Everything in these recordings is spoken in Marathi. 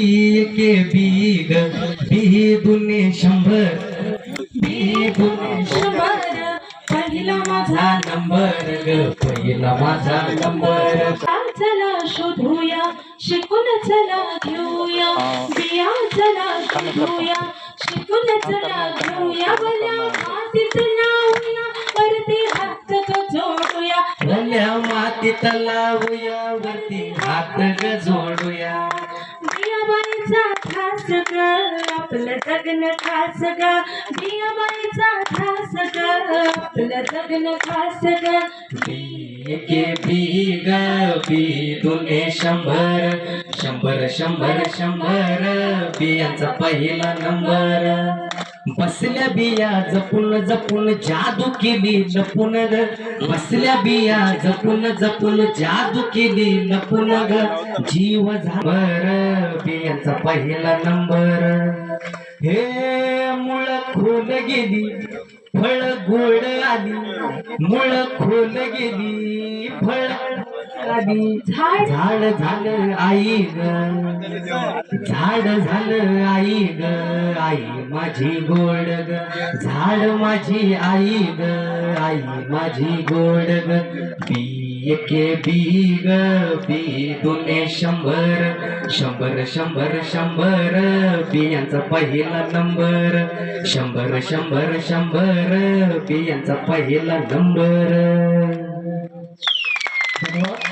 बी के बी ग बी दुने शंभर बी दुने शंभर पहिला माझा नंबर ग पहिला माझा नंबर. चला शोधूया शिकून चला घेऊया बिया चला शोधूया शिकून चला घेऊया भल्या मातीत लावूया वरती हात तो जोडूया. भल्या मातीत लावूया वरती हात ग जोडूया. बियाबाईचा खास ग आपलं जगन खास ग बियाबाईचा खास ग आपलं जगन खास ग बी के बी ग बी शंभर शंभर शंभर शंभर बियांचा पहिला नंबर. बसल्या बिया जपून जपून जादू केली लपून ग. बसल्या बिया जपून जपून जादू केली लपून ग. जीव झाबर बियांचा पहिला नंबर. हे मुळ खोल गेली फळ गोड आली. मुळ खोल गेली फळ कधी झाड झाड झालं आई ग. झाड झालं आई ग. आई माझी गोड ग. झाड माझी आई ग. आई माझी गोड ग. बी एके बी ग. बी दोने शंभर. शंभर शंभर शंभर. बियांचा पहिला नंबर. शंभर शंभर शंभर. बियांचा पहिला नंबर. धन्यवाद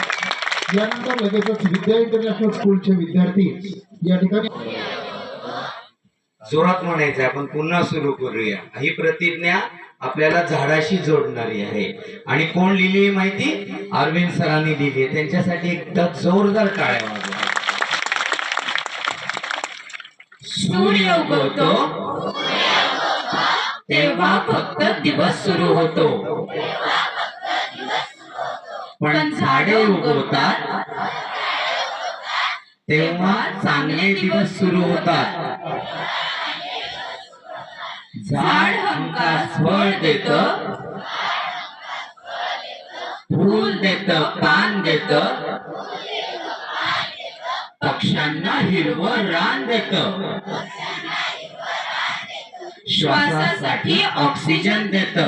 यानंतर लगेचच विद्या इंटरनॅशनल स्कूलचे विद्यार्थी या ठिकाणी जोरात म्हणायचं आपण पुन्हा सुरू करूया. ही प्रतिज्ञा आपल्याला झाडाशी जोडणारी आहे. आणि कोण लिहिली आहे माहिती? अरविंद सरांनी लिहिली आहे. त्यांच्यासाठी एकदा जोरदार टाळ्या वाजवा. सूर्य उगवतो तेव्हा फक्त दिवस सुरू होतो. पण झाडे उगवतात. तेव्हा चांगले दिवस सुरू होतात. झाड हमखास फळ देत. फूल देत पान देत. पक्ष्यांना हिरवं रान देत. श्वासासाठी ऑक्सिजन देत.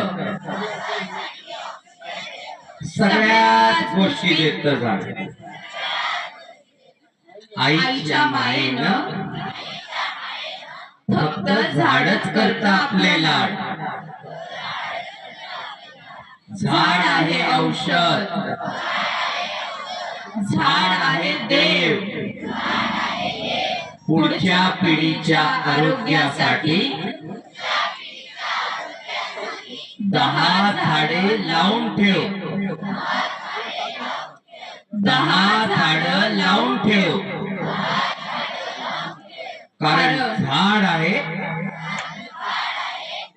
सगळ्याच गोष्टी देत झाड आईच्या मायेनं फक्त झाडच करत आपले लाड. झाड आहे औषध. झाड आहे देव. पुढच्या पिढीच्या आरोग्यासाठी दहा झाडे लावून ठेव दहा झाड लावून ठेव. कारण झाड आहे.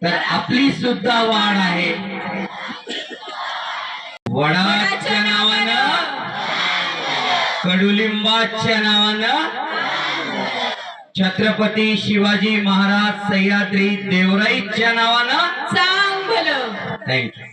तर आपली सुद्धा वाढ आहे. वडाच्या नावानं कडुलिंबाच्या नावानं छत्रपती शिवाजी महाराज सह्याद्री देवराईच्या नावानं. चांगलं. थँक्यू